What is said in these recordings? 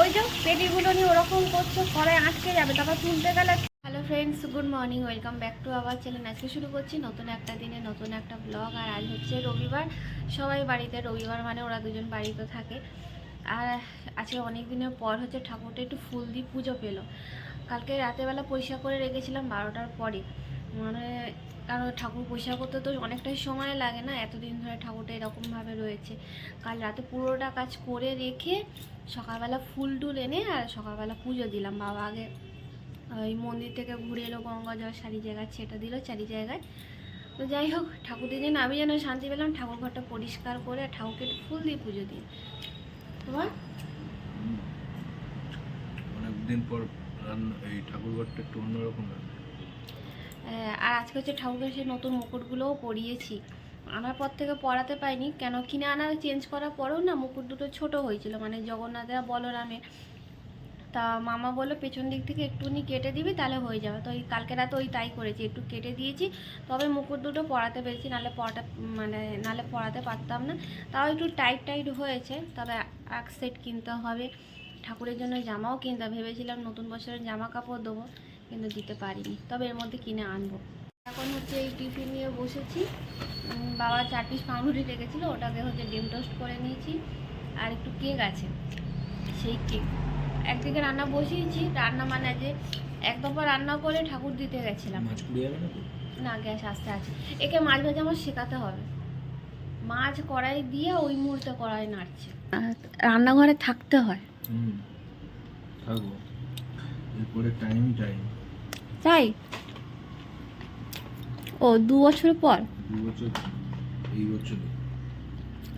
ওই যে পেটিগুলো নিয়ে ওরকম করছে, কড়াই আটকে যাবে, তারপর তুলতে গেলে hello friends good morning welcome back to our channel আজকে শুরু করছি নতুন একটা দিনে নতুন একটা ব্লগ আর আজ হচ্ছে রবিবার। সবাই বাড়িতে, রবিবার মানে ওরা দুজন বাড়িতে থাকে। আর আজকে অনেক দিনের পর হচ্ছে ঠাকুরটা একটু ফুল দিয়ে পুজো পেল। কালকে রাতেরবেলা পরিষ্কার করে রেখেছিলাম, বারোটার পরে। মানে কারণ ঠাকুর পরিষ্কার করতে তো অনেকটাই সময় লাগে না? এতদিন ধরে ঠাকুরটা এরকমভাবে রয়েছে। কাল রাতে পুরোটা কাজ করে রেখে সকালবেলা ফুল টুল এনে আর সকালবেলা পুজো দিলাম। বাবা আগে ওই মন্দির থেকে ঘুরে এলো, গঙ্গা জল চারি জায়গায় সেটা দিল, চারি জায়গায়। তো যাই হোক ঠাকুর দিদিন আমি যেন শান্তি পেলাম, ঠাকুর ঘরটা পরিষ্কার করে ঠাকুরকে ফুল দিয়ে পুজো দিই। তোমার? অনেকদিন পর এই ঠাকুরঘরটা একটু অন্যরকম লাগে। আর আজকে হচ্ছে ঠাকুরের সেই নতুন মুকুটগুলোও পরিয়েছি। আনার পর থেকে পরাতে পাইনি কেন কিনে আনার চেঞ্জ করার পরেও না মুকুট দুটো ছোট হয়েছিল মানে জগন্নাথের আর বলরামের। তা মামা বলল, পেছন দিক থেকে একটুখানি কেটে দিবি, তাহলে হয়ে যাবে। তো ওই কালকে রাতে ওই তাই করেছি, একটু কেটে দিয়েছি, তবে মুকুট দুটো পরাতে পেরেছি, নাহলে পরাটা মানে নাহলে পরাতে পারতাম না। তাও একটু টাইট টাইট হয়েছে, তবে এক সেট কিনতে হবে। ঠাকুরের জন্য জামাও কিনতে ভেবেছিলাম নতুন বছরের জামা কাপড় দেবো। কিন্তু দিতে পারিনি। তবে এর মধ্যে কিনে আনব। এখন হচ্ছে এই টিফিন নিয়ে বসেছি। বাবা চার পিস পাউরুটি রেখেছিল ওটাকে হচ্ছে ডিম টোস্ট করে নিয়েছি। আর একটু কেক আছে সেই কেক। একদিকে রান্না বসিয়েছি রান্না মানে যে এক দফা রান্না করে ঠাকুর দিতে গেছিলাম। না গ্যাস আস্তে আছে। একে মাছ ভাজা আমার শেখাতে হবে। মাছ কড়াই দিয়ে ওই মুহূর্তে কড়াই নাড়ছে। রান্নাঘরে থাকতে হয়। থাকব। এরপরে টাইম টাইম তাই? ও দু বছর পর?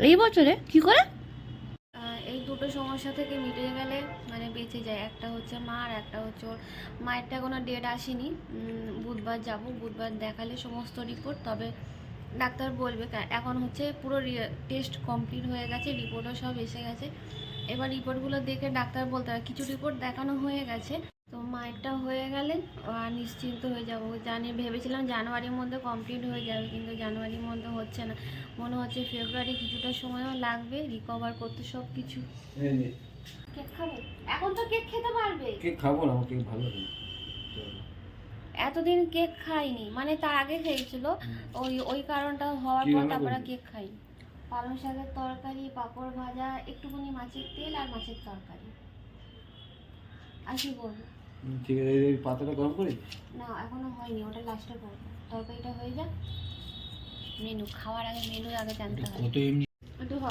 এই বছরে। এই কি করে? এই দুটো সমস্যা থেকে মিটে গেলে মানে বেঁচে যায়। একটা হচ্ছে মা আর একটা হচ্ছে ওর মায়েরটা কোনো ডেট আসেনি। বুধবার যাব। বুধবার দেখালে সমস্ত রিপোর্ট তবে ডাক্তার বলবে কা- এখন হচ্ছে পুরো টেস্ট কমপ্লিট হয়ে গেছে। রিপোর্টও সব এসে গেছে। এবার রিপোর্টগুলো দেখে ডাক্তার বলতে হবে। কিছু রিপোর্ট দেখানো হয়ে গেছে। মায়েরটা হয়ে গেলে আর নিশ্চিন্ত হয়ে যাব। জানি ভেবেছিলাম জানুয়ারির মধ্যে কমপ্লিট হয়ে যাবে কিন্তু জানুয়ারির মধ্যে হচ্ছে না। মনে হচ্ছে ফেব্রুয়ারি কিছুটা সময়ও লাগবে রিকভার করতে সব কিছু কেক খাবে? এখন তো কেক খেতে পারবে। কেক খাব না কেক ভালো এতদিন কেক খাইনি মানে তার আগে খেয়েছিল। ওই ওই কারণটা হওয়ার পর তারপরে কেক খাইনি। পালং শাকের তরকারি পাঁপড় ভাজা একটুখানি মাছের তেল আর মাছের তরকারি। করব? হুম, ঠিক আছে এই- পাতাটা গরম করি না এখনও হয়নি ওটা লাস্টে করব। তরকারিটা হয়ে যাক। মেনু খাওয়ার আগে মেনু আগে জানতে হবে। কত এমনি? একটু হ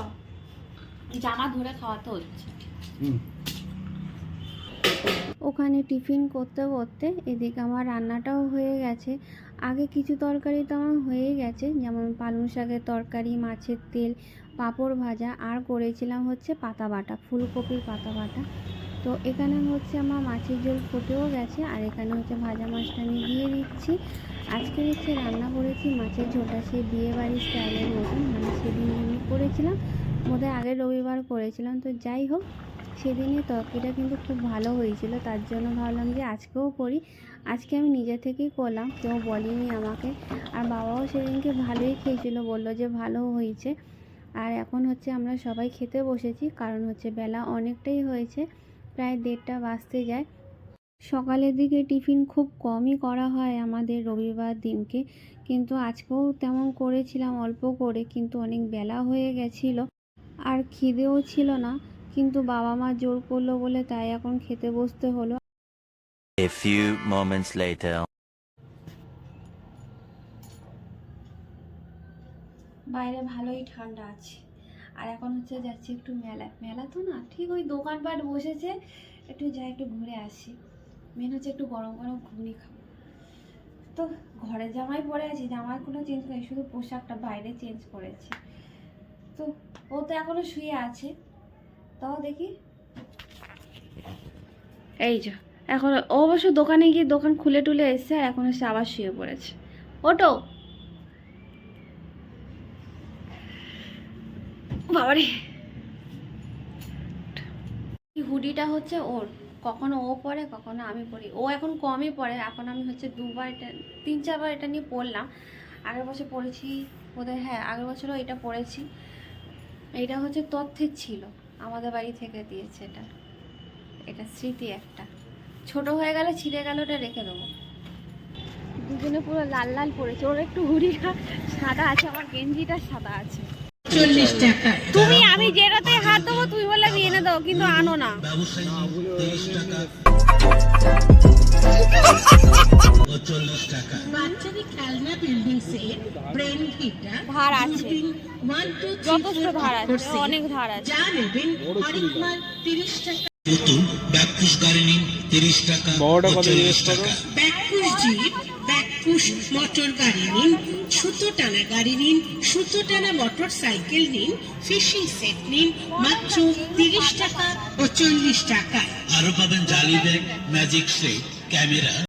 জামা ধরে খাওয়াতে হচ্ছে। হুম। ওখানে টিফিন করতে করতে এদিকে আমার রান্নাটাও হয়ে গেছে। আগে কিছু তরকারি তো আমার হয়ে গেছে যেমন পালং শাকের তরকারি মাছের তেল পাঁপড় ভাজা আর করেছিলাম হচ্ছে পাতা বাটা ফুলকপির পাতা বাটা। তো এখানে হচ্ছে আমার মাছের ঝোল ফুটেও গেছে, আর এখানে হচ্ছে ভাজা মাছটা আমি দিয়ে দিচ্ছি। আজকে হচ্ছে রান্না করেছি মাছের ঝোলটা সে বিয়ে বাড়ির স্টাইলের মতন। মানে সেদিন আমি করেছিলাম, বোধহয় আগের রবিবার করেছিলাম। তো যাই হোক, সেদিনের তরকারিটা কিন্তু খুব ভালো হয়েছিল, তার জন্য ভাবলাম যে আজকেও করি। আজকে আমি নিজে থেকেই করলাম, কেউ বলেনি আমাকে। আর বাবাও সেদিনকে ভালোই খেয়েছিল, বলল যে ভালো হয়েছে। আর এখন হচ্ছে আমরা সবাই খেতে বসেছি, কারণ হচ্ছে বেলা অনেকটাই হয়েছে। প্রায় দেড়টা বাজতে যায়। সকালের দিকে টিফিন খুব কমই করা হয় আমাদের রবিবার দিনকে। কিন্তু আজকেও তেমন করেছিলাম অল্প করে কিন্তু অনেক বেলা হয়ে গেছিল। আর খিদেও ছিল না কিন্তু বাবা মা জোর করল বলে তাই এখন খেতে বসতে হলো। A few moments later. বাইরে ভালোই ঠান্ডা আছে। আর এখন হচ্ছে যাচ্ছি একটু মেলা মেলা তো না, ঠিক ওই দোকানপাট বসেছে, একটু যাই, একটু ঘুরে আসি। মেন হচ্ছে একটু গরম গরম ঘুগনি খাব। তো ঘরে জামাই পরে আছি, জামার কোনো চেঞ্জ করি শুধু পোশাকটা বাইরে চেঞ্জ করেছি। তো ও তো এখনও শুয়ে আছে। তাও দেখি। এই যা, এখন অবশ্য দোকানে গিয়ে দোকান খুলে টুলে এসছে, আর এখন এসে আবার শুয়ে পড়েছে। ওটো! বাবারে। হুডিটা হচ্ছে ওর। কখনো ও পরে কখনো আমি পরি। ও এখন কমই পরে। এখন আমি হচ্ছে দুবার এটা তিন চারবার এটা নিয়ে পরলাম আগের বছর পরেছি বোধহয় হ্যাঁ আগের বছরও এটা পরেছি এটা হচ্ছে তথ্যের ছিল। আমাদের বাড়ি থেকে দিয়েছে এটা। এটা স্মৃতি একটা। ছোট হয়ে গেলে ছিঁড়ে গেল ওটা রেখে দেবো। দুজনে পুরো লাল লাল পড়েছে। ওর একটু হুড়িটা সাদা আছে আমার গেঞ্জিটা সাদা আছে। চল্লিশ টাকা। তুমি আমি যেটাতে হাত দেবো তুমি বলে আমি এনে দাও কিন্তু আনো না। ধার আছে। যথেষ্ট ধার আছে অনেক আছে। টাকা। টাকা ব্যাকুশ মোটর গাড়ি নিন সুতো টানা গাড়ি নিন সুতো টানা মোটর সাইকেল নিন ফিশিং সেট নিন, মাত্র তিরিশ টাকা ও চল্লিশ টাকা আরও পাবেন জালি ব্যাগ ম্যাজিক সেট ক্যামেরা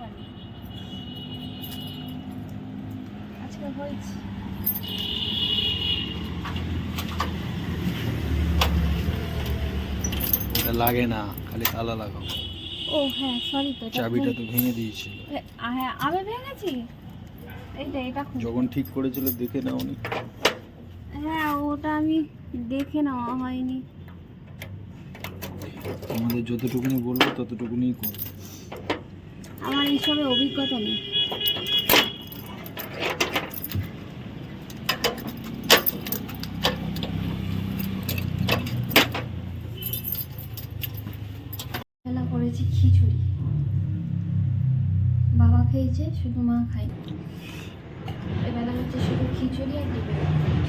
পারি না। আজকে হয়েছে। এটা লাগে না খালি তালা লাগাও। ও হ্যাঁ সরি তো চাবিটা তো ভেঙে দিয়েছিল। এ, হ্যাঁ আমি ভেঙেছি? এইটা এটা যখন ঠিক করেছিল দেখে নাওনি। হ্যাঁ ওটা আমি দেখে নেওয়া হয়নি। আমাদের যতটুকুনি বলব ততটুকুনি করব আমার এইসবে অভিজ্ঞতা নেই। করেছি খিচুড়ি। বাবা খেয়েছে শুধু মা খাই খিচুড়ি আর ডিমের অমলেট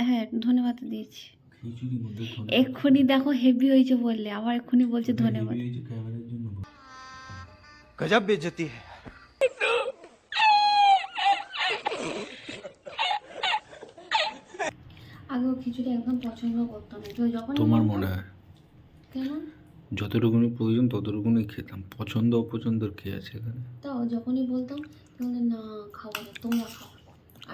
হ্যাঁ ধন্যবাদ দিয়েছি। এক্ষুনি দেখো হেভি হয়েছে বললে আবার এক্ষুনি বলছে ধন্যবাদ গজব বেজতি হ্যাঁ খিচুড়ি একদম পছন্দ করতাম। না তো যখন তোমার মনে হয়? কেন? যতটুকুনি প্রয়োজন ততটুকুনি খেতাম। পছন্দ অপছন্দের খেয়ে আছে এখানে? তাও যখনই বলতাম তখন না খাব না তোমরা খাও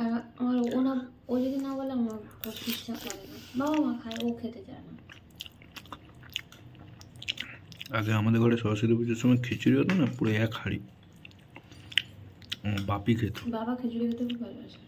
আর আমার ও ও যদি না বলে আমার করতে ইচ্ছা করে না। বাবা মা খায় ও খেতে চায় না। আগে আমাদের ঘরে সরস্বতী পুজোর সময় খিচুড়ি হতো না পুরো এক হাঁড়ি। বাপি খেত। বাবা খিচুড়ি খেতে খুব ভালোবাসে।